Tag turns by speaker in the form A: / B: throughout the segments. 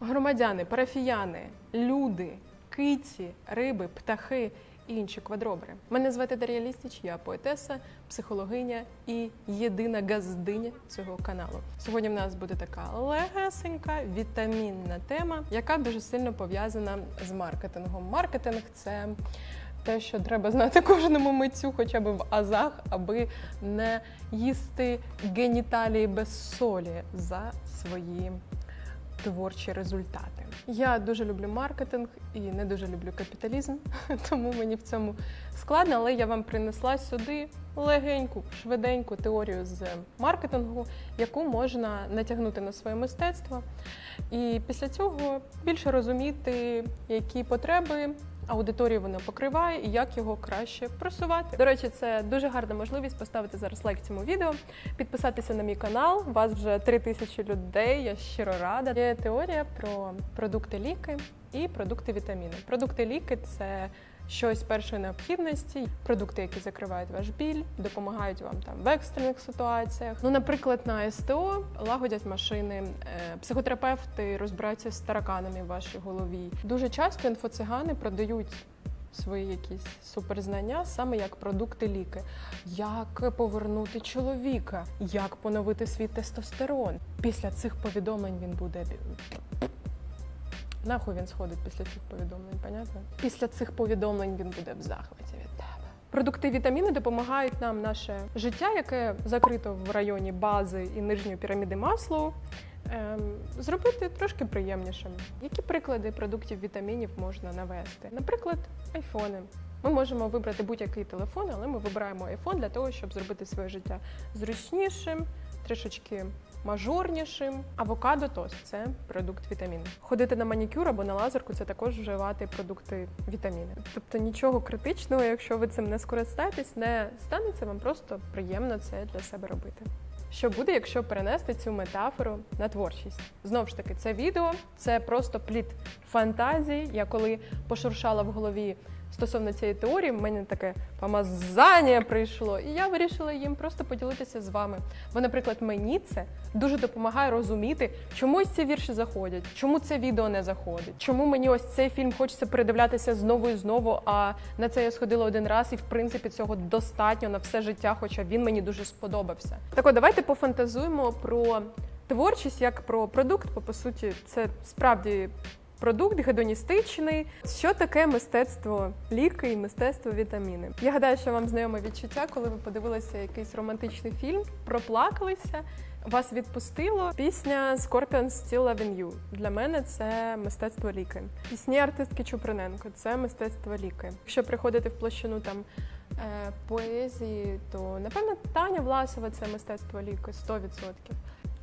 A: Громадяни, парафіяни, люди, киті, риби, птахи і інші квадробери. Мене звати Дар'я Лістіч, я поетеса, психологиня і єдина газдиня цього каналу. Сьогодні в нас буде така легесенька вітамінна тема, яка дуже сильно пов'язана з маркетингом. Маркетинг це те, що треба знати кожному митцю, хоча б в азах, аби не їсти геніталії без солі за свої творчі результати. Я дуже люблю маркетинг і не дуже люблю капіталізм, тому мені в цьому складно, але я вам принесла сюди легеньку, швиденьку теорію з маркетингу, яку можна натягнути на своє мистецтво. І після цього більше розуміти, які потреби аудиторії воно покриває і як його краще просувати. До речі, це дуже гарна можливість поставити зараз лайк цьому відео, підписатися на мій канал. Вас вже три тисячі людей. Я щиро рада. Є теорія про продукти ліки і продукти вітаміни. Продукти ліки це щось першої необхідності, продукти, які закривають ваш біль, допомагають вам там в екстрених ситуаціях. Ну, наприклад, на СТО лагодять машини, е, психотерапевти розбираються з тараканами в вашій голові. Дуже часто інфоцигани продають. Свої якісь суперзнання, саме як продукти ліки, як повернути чоловіка, як поновити свій тестостерон. Після цих повідомлень він буде Нахуй він сходить після цих повідомлень, понятно? Після цих повідомлень він буде в захваті від тебе. Продукти вітаміни допомагають нам наше життя, яке закрито в районі бази і нижньої піраміди Маслоу, ем, зробити трошки приємнішим. Які приклади продуктів вітамінів можна навести? Наприклад, айфони. Ми можемо вибрати будь-який телефон, але ми вибираємо айфон для того, щоб зробити своє життя зручнішим, трішечки мажорнішим. Авокадо тост це продукт вітамін. Ходити на манікюр або на лазерку це також вживати продукти вітаміни. Тобто нічого критичного, якщо ви цим не скористаєтесь, не станеться вам просто приємно це для себе робити. Що буде, якщо перенести цю метафору на творчість? Знову ж таки, це відео це просто плід фантазії. Я коли пошуршала в голові стосовно цієї теорії, в мене таке помазання прийшло, і я вирішила їм просто поділитися з вами. Бо, наприклад, мені це дуже допомагає розуміти, чому ці вірші заходять, чому це відео не заходить, чому мені ось цей фільм хочеться передивлятися знову і знову. А на це я сходила один раз, і в принципі цього достатньо на все життя, хоча він мені дуже сподобався. Так от, давайте пофантазуємо про творчість як про продукт, бо по суті це справді. Продукт гедоністичний. Що таке мистецтво ліки і мистецтво вітаміни? Я гадаю, що вам знайоме відчуття, коли ви подивилися якийсь романтичний фільм, проплакалися, вас відпустило. Пісня Scorpions Still Loving You. Для мене це мистецтво ліки. Пісні артистки Чуприненко це мистецтво ліки. Якщо приходити в площину там поезії, то напевно Таня Власова це мистецтво ліки 100%.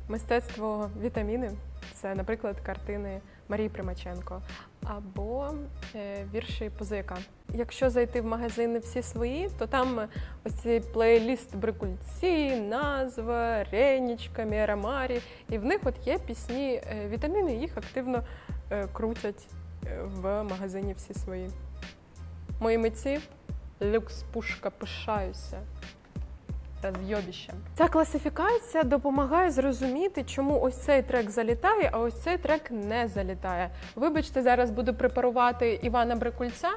A: Мистецтво вітаміни це, наприклад, картини Марії Примаченко або е, вірші Позаяка. Якщо зайти в магазини всі свої, то там ось цей плейліст Брикульці, назва, Ренічка, Міра Марі. І в них от є пісні е, вітаміни, їх активно е, крутять е, в магазині всі свої. Мої митці люкс пушка пишаюся зйобіщем. Ця класифікація допомагає зрозуміти, чому ось цей трек залітає, а ось цей трек не залітає. Вибачте, зараз буду препарувати Івана Брикульця.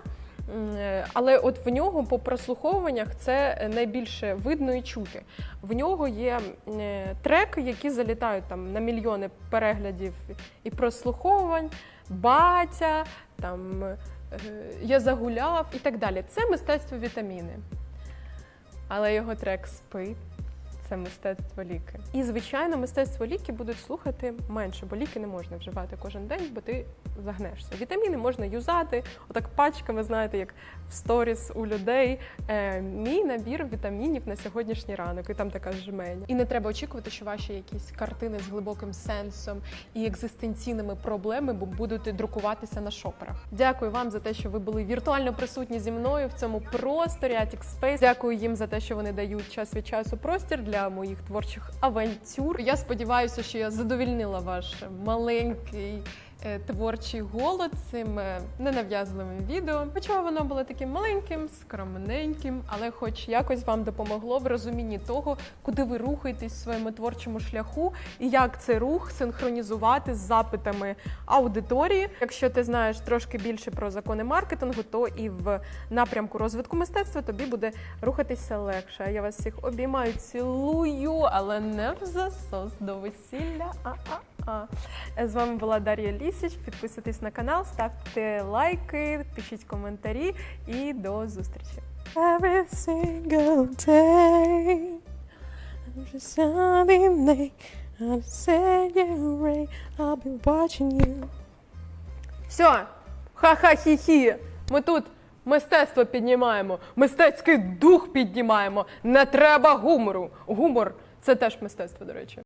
A: Але от в нього по прослуховуваннях це найбільше видно і чути. В нього є е, треки, які залітають там на мільйони переглядів і прослуховувань, батя, там я загуляв і так далі. Це мистецтво вітаміни. Але його трек спи це мистецтво ліки. І, звичайно, мистецтво ліки будуть слухати менше, бо ліки не можна вживати кожен день, бо ти загнешся. Вітаміни можна юзати, отак пачками, знаєте, як в сторіс у людей. Е, мій набір вітамінів на сьогоднішній ранок, і там така жменя. І не треба очікувати, що ваші якісь картини з глибоким сенсом і екзистенційними проблемами будуть друкуватися на шоперах. Дякую вам за те, що ви були віртуально присутні зі мною в цьому просторі Attic Space. Дякую їм за те, що вони дають час від часу простір для моїх творчих авантюр. Я сподіваюся, що я задовільнила ваш маленький творчий голод цим е, ненав'язливим відео. Хоча воно було таким маленьким, скромненьким, але хоч якось вам допомогло в розумінні того, куди ви рухаєтесь в своєму творчому шляху, і як цей рух синхронізувати з запитами аудиторії. Якщо ти знаєш трошки більше про закони маркетингу, то і в напрямку розвитку мистецтва тобі буде рухатися легше. Я вас всіх обіймаю, цілую, але не в засос до весілля. А-а-а. З вами була Дар'я Лісіч. Підписуйтесь на канал, ставте лайки, пишіть коментарі і до зустрічі.
B: Every single day, I'm just sounding late. I'm you right. I'll be watching you.
A: Все, ха-ха-хі-хі. Ми тут мистецтво піднімаємо, мистецький дух піднімаємо. Не треба гумору. Гумор це теж мистецтво, до речі.